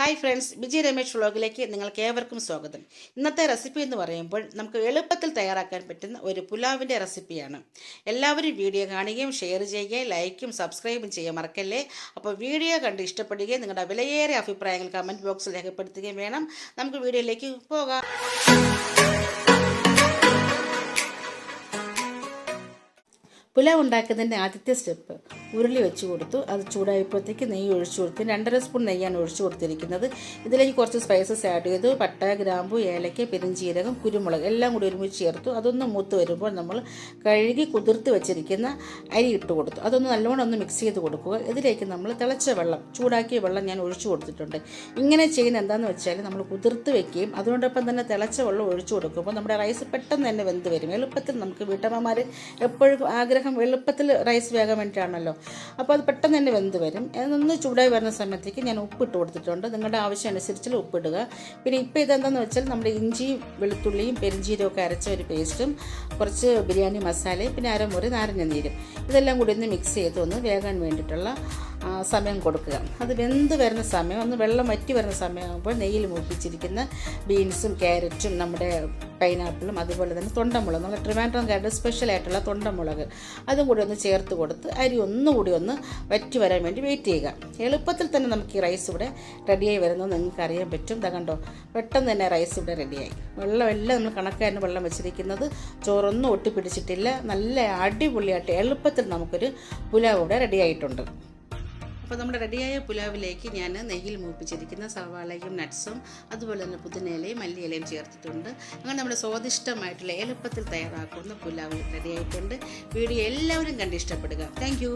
Hi friends Vijay Ramesh വ്ളോഗിലേക്ക് നിങ്ങൾക്ക് ഏവർക്കും സ്വാഗതം. ഇന്നത്തെ റെസിപ്പി എന്ന് പറയുമ്പോൾ നമുക്ക് എളുപ്പത്തിൽ തയ്യാറാക്കാൻ പറ്റുന്ന ഒരു പുലാവിന്റെ റെസിപ്പിയാണ് എല്ലാവരും വീഡിയോ കാണുകയും ഷെയർ ചെയ്യുകയും ലൈക്കും സബ്സ്ക്രൈബും ചെയ്യാൻ മറക്കല്ലേ? അപ്പോൾ വീഡിയോ കണ്ട് ഇഷ്ടപ്പെടുകയും നിങ്ങളുടെ വിലയേറിയ അഭിപ്രായങ്ങൾ കമന്റ് ബോക്സിൽ രേഖപ്പെടുത്തുകയും വേണം. നമുക്ക് വീഡിയോയിലേക്ക് പോകാം. പുലാവ് ഉണ്ടാക്കുന്നതിന്റെ ആദ്യത്തെ സ്റ്റെപ്പ് ഉരുളി വെച്ച് കൊടുത്തു. അത് ചൂടായപ്പോഴത്തേക്ക് നെയ്യ് ഒഴിച്ചു കൊടുത്തു. രണ്ടര സ്പൂൺ നെയ്യാണ് ഒഴിച്ചു കൊടുത്തിരിക്കുന്നത്. ഇതിലേക്ക് കുറച്ച് സ്പൈസസ് ആഡ് ചെയ്തു. പട്ട ഗ്രാമ്പു ഏലക്ക പെരുംജീരകം കുരുമുളക് എല്ലാം കൂടി ഒരുമിച്ച് ചേർത്തു. അതൊന്ന് മൂത്ത് വരുമ്പോൾ നമ്മൾ കഴുകി കുതിർത്ത് വെച്ചിരിക്കുന്ന അരി ഇട്ട് കൊടുത്തു. അതൊന്ന് നല്ലോണം ഒന്ന് മിക്സ് ചെയ്ത് കൊടുക്കുക. ഇതിലേക്ക് നമ്മൾ തിളച്ച വെള്ളം ചൂടാക്കിയ വെള്ളം ഞാൻ ഒഴിച്ചു കൊടുത്തിട്ടുണ്ട്. ഇങ്ങനെ ചെയ്യുന്ന എന്താണെന്ന് വെച്ചാൽ നമ്മൾ കുതിർത്ത് വെക്കുകയും അതുകൊണ്ടൊപ്പം തന്നെ തിളച്ച വെള്ളം ഒഴിച്ചു കൊടുക്കുമ്പോൾ നമ്മുടെ റൈസ് പെട്ടെന്ന് തന്നെ വെന്ത് വരും. എളുപ്പത്തിൽ നമുക്ക് വീട്ടമ്മമാർ എപ്പോഴും ആഗ്രഹം എളുപ്പത്തിൽ റൈസ് വേഗം വേണ്ടിയിട്ടാണല്ലോ. അപ്പോൾ അത് പെട്ടെന്ന് തന്നെ വെന്ത് വരും. അതൊന്ന് ചൂടായി വരുന്ന സമയത്തേക്ക് ഞാൻ ഉപ്പിട്ട് കൊടുത്തിട്ടുണ്ട്. നിങ്ങളുടെ ആവശ്യം അനുസരിച്ച് ഉപ്പിടുക. പിന്നെ ഇപ്പോൾ ഇതെന്താണെന്ന് വെച്ചാൽ നമ്മുടെ ഇഞ്ചിയും വെളുത്തുള്ളിയും പെരിഞ്ചീരമൊക്കെ അരച്ച ഒരു പേസ്റ്റും കുറച്ച് ബിരിയാണി മസാലയും പിന്നെ അരമുറി നാരങ്ങ നീരും. ഇതെല്ലാം കൂടി ഒന്ന് മിക്സ് ചെയ്ത് ഒന്ന് വേകാൻ വേണ്ടിയിട്ടുള്ള സമയം കൊടുക്കുക. അത് വെന്ത് വരുന്ന സമയം ഒന്ന് വെള്ളം വറ്റി വരുന്ന സമയമാകുമ്പോൾ നെയ്യിൽ മൂപ്പിച്ചിരിക്കുന്ന ബീൻസും ക്യാരറ്റും നമ്മുടെ പൈനാപ്പിളും അതുപോലെ തന്നെ തൊണ്ടമുളക് നമ്മുടെ ട്രിവാൻഡ്രം സ്പെഷ്യൽ ആയിട്ടുള്ള തൊണ്ടമുളക്. അതും കൂടി ഒന്ന് ചേർത്ത് കൊടുത്ത് അരി ഒന്നുകൂടി ഒന്ന് വറ്റി വരാൻ വേണ്ടി വെയിറ്റ് ചെയ്യുക. എളുപ്പത്തിൽ തന്നെ നമുക്ക് ഈ റൈസ് ഇവിടെ റെഡിയായി വരുന്നത് നിങ്ങൾക്ക് അറിയാൻ പറ്റും. ഇതാ കണ്ടോ പെട്ടെന്ന് തന്നെ റൈസ് ഇവിടെ റെഡിയായി വെള്ളമെല്ലാം നമ്മൾ കണക്കായിരുന്നു വെള്ളം വെച്ചിരിക്കുന്നത്. ചോറൊന്നും ഒട്ടിപ്പിടിച്ചിട്ടില്ല. നല്ല അടിപൊളിയായിട്ട് എളുപ്പത്തിൽ നമുക്കൊരു പുലാവ് ഇവിടെ റെഡിയായിട്ടുണ്ട് അപ്പോൾ നമ്മുടെ റെഡിയായ പുലാവിലേക്ക് ഞാൻ നെയ്യിൽ മൂപ്പിച്ചിരിക്കുന്ന സവാളയും നട്ട്സും അതുപോലെ തന്നെ പുതിനയിലയും മല്ലിയിലയും ചേർത്തിട്ടുണ്ട്. അങ്ങനെ നമ്മുടെ സ്വാദിഷ്ടമായിട്ടുള്ള എളുപ്പത്തിൽ തയ്യാറാക്കുന്ന പുലാവ് റെഡിയായിട്ടുണ്ട്. വീഡിയോ എല്ലാവരും കണ്ട് ഇഷ്ടപ്പെടുക. താങ്ക്